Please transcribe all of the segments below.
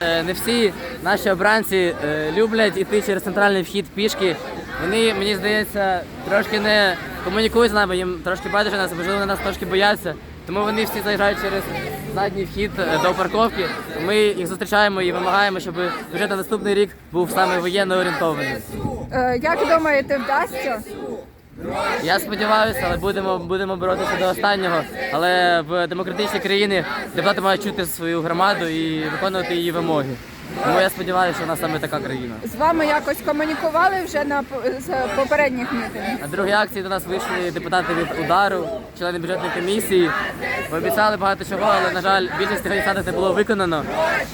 не всі наші обранці е, люблять іти через центральний вхід пішки. Вони, мені здається, трошки не комунікують з нами, їм трошки байдуже нас, можливо, вони нас трошки бояться. Тому вони всі заїжджають через задній вхід е, до парковки. Ми їх зустрічаємо і вимагаємо, щоб бюджет на наступний рік був саме воєнно орієнтований. Е, Як думаєте, вдасться? Я сподіваюся, але будемо, будемо боротися до останнього. Але в демократичній країні депутати мають чути свою громаду і виконувати її вимоги. Тому я сподіваюся, що вона нас саме така країна. З вами якось комунікували вже на з попередніх мітингів? На другій акції до нас вийшли депутати від удару, члени бюджетної комісії. Ви обіцяли багато чого, але на жаль, більшість тих обіцянок не було виконано.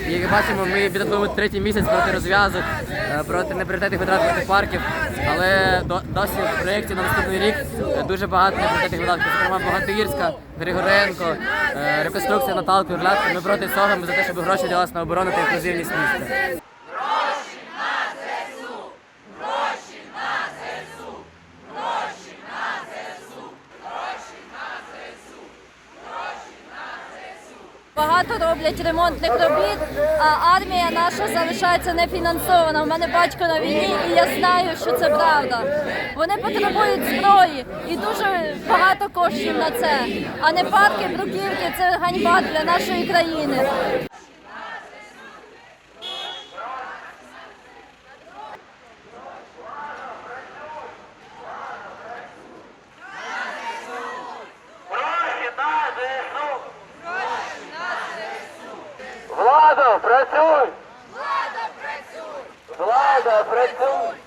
І як бачимо, ми відраховуємо третій місяць проти розв'язок, е, проти непріоритетних проти парків. Але досі в проєкті на наступний рік е, дуже багато непріоритетних видатків. Зокрема, Богатирська, Григоренко, е, реконструкція Наталки, Орлятки. Ми проти цього, ми за те, щоб гроші ділилися на оборону та інклюзивність міста. Багато роблять ремонтних робіт, а армія наша залишається нефінансована. У мене батько на війні, і я знаю, що це правда. Вони потребують зброї і дуже багато коштів на це. А не парки, бруківки це ганьба для нашої країни. працюй! Влада працюй! Влада працюй!